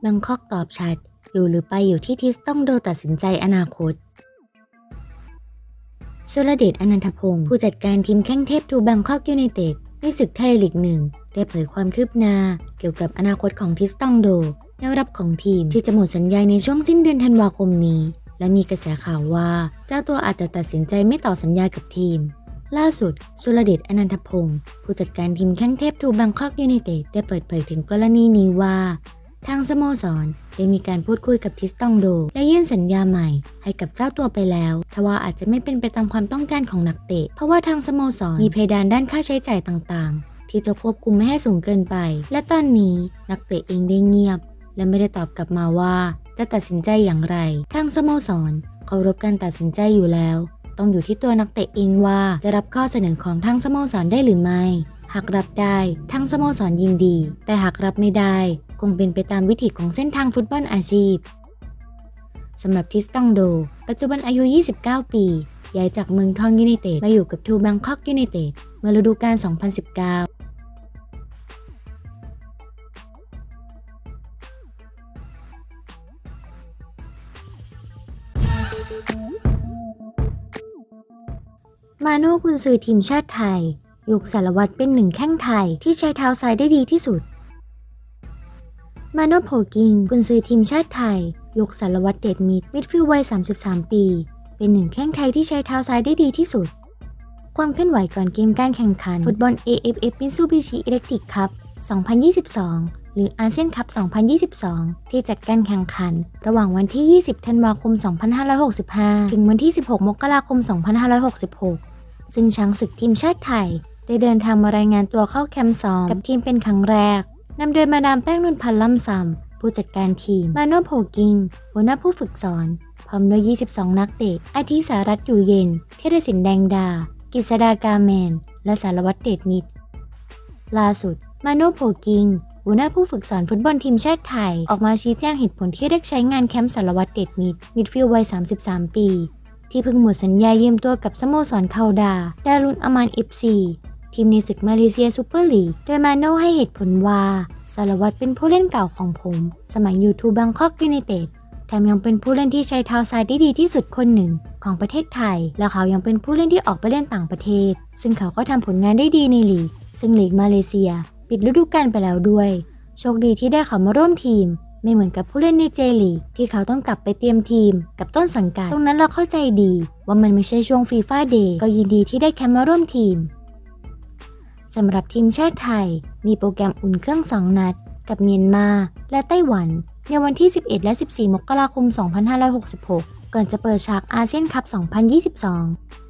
แบงคอกตอบชัด อยู่หรือไปอยู่ที่ทิสต้องโดตัดสินใจอนาคตสุรเดชอนันทพงศ์ผู้จัดการทีมแข้งเทพทูแบงคอกยูไนเต็ดในศึกไทยลีกหนึ่ง ได้เผยความคืบหน้า เกี่ยวกับอนาคตของทิสตองโดแนวรับของทีมที่จะหมดสัญญาในช่วงสิ้นเดือนธันวาคมนี้ และมีกระแสข่าวว่า เจ้าตัวอาจจะตัดสินใจไม่ต่อสัญญากับทีม ล่าสุด สุรเดชอนันทพงศ์ผู้จัดการทีมแข้งเทพทูแบงคอกยูไนเต็ดได้เปิดเผยถึงกรณีนี้ว่า ทางสโมสรได้มีการพูดคุยกับทิสตองโด และยื่นสัญญาใหม่ให้กับเจ้าตัวไปแล้ว ทว่าอาจจะไม่เป็นไปตามความต้องการของนักเตะ เพราะว่าทางสโมสรมีเพดานด้านค่าใช้จ่ายต่างๆ ที่จะควบคุมไม่ให้สูงเกินไป และตอนนี้นักเตะเองได้เงียบ และไม่ได้ตอบกลับมาว่า จะตัดสินใจอย่างไร ทางสโมสรเคารพการตัดสินใจอยู่แล้ว ต้องอยู่ที่ตัวนักเตะเองว่าจะรับข้อเสนอของทางสโมสรได้หรือไม่ หากรับได้ทางสโมสรยินดี แต่หากรับไม่ได้ คงเป็นไปตามวิถีของเส้นทางฟุตบอลอาชีพสำหรับทิสตองโด ปัจจุบันอายุ 29 ปีย้ายจากเมืองทองยูไนเต็ดมาอยู่กับทูแบงคอกยูไนเต็ดเมื่อฤดูกาล 2019 มาโน่กุนซือทีมชาติไทยยุคสารวัตรเป็นหนึ่งแข้งไทยที่ใช้เท้าซ้ายได้ดีที่สุด มาโนโพกิงกุนซือทีมชาติไทย ยกสารวัตรเดดมิดมิดฟิลด์วัย 33 ปี เป็นหนึ่งแข้งไทยที่ใช้เท้าซ้ายได้ดีที่สุด ความเคลื่อนไหวก่อนเกมการแข่งขันฟุตบอล AFF Mitsubishi Electric Cup 2022 หรืออาเซียนคัพ 2022 ที่จัดการแข่งขัน ระหว่างวันที่ 20 ธันวาคม 2565 ถึงวันที่ 16 มกราคม 2566 ซึ่งช้างศึกทีมชาติไทย ได้เดินทางมารายงานตัวเข้าแคมป์ซ้อมกับทีมเป็นครั้งแรก นำโดยมาดามแป้งนุ่นพันล่ำซำผู้จัดการทีม มาโนโพกิง หัวหน้าผู้ฝึกสอน พร้อมด้วย 22 นักเตะ อาทิสารัตอยู่เย็น เทรศินแดงดา กิษดากาแมน และสารวัตรเดชมิตร ล่าสุด มาโนโพกิง หัวหน้าผู้ฝึกสอนฟุตบอลทีมชาติไทย ออกมาชี้แจงเหตุผลที่เรียกใช้งานแคมป์สารวัตรเดชมิตรมิดฟิลวัย 33 ปี ที่เพิ่งหมดสัญญายืมตัวกับสโมสรเคาดา ดารุนอามานเอฟซีทีมในศึกมาเลเซียซูเปอร์ลีก โดยมาโน่ให้เหตุผลว่าสารวัตรเป็นผู้เล่นเก่าของผม สมัยยูทูบังคอกยูไนเต็ดแถมยังเป็นผู้เล่นที่ใช้เท้าซ้ายได้ดีที่สุดคนหนึ่งของประเทศไทย และเขายังเป็นผู้เล่นที่ออกไปเล่นต่างประเทศ ซึ่งเขาก็ทำผลงานได้ดีในลีก ซึ่งลีกมาเลเซีย ปิดฤดูกาลไปแล้วด้วย โชคดีที่ได้เขามาร่วมทีม ไม่เหมือนกับผู้เล่นในเจลีที่เขาต้องกลับไปเตรียมทีม กับต้นสังกัดตรงนั้นเราเข้าใจดี ว่ามันไม่ใช่ช่วงฟีฟ่าเดย์ก็ยินดีที่ได้แคมมาร่วมทีมสำหรับทีมชาติไทย มีโปรแกรมอุ่นเครื่อง2นัด กับเมียนมาและไต้หวัน ในวันที่ 11 และ 14 มกราคม 2566 ก่อนจะเปิดฉากอาเซียนคัพ 2022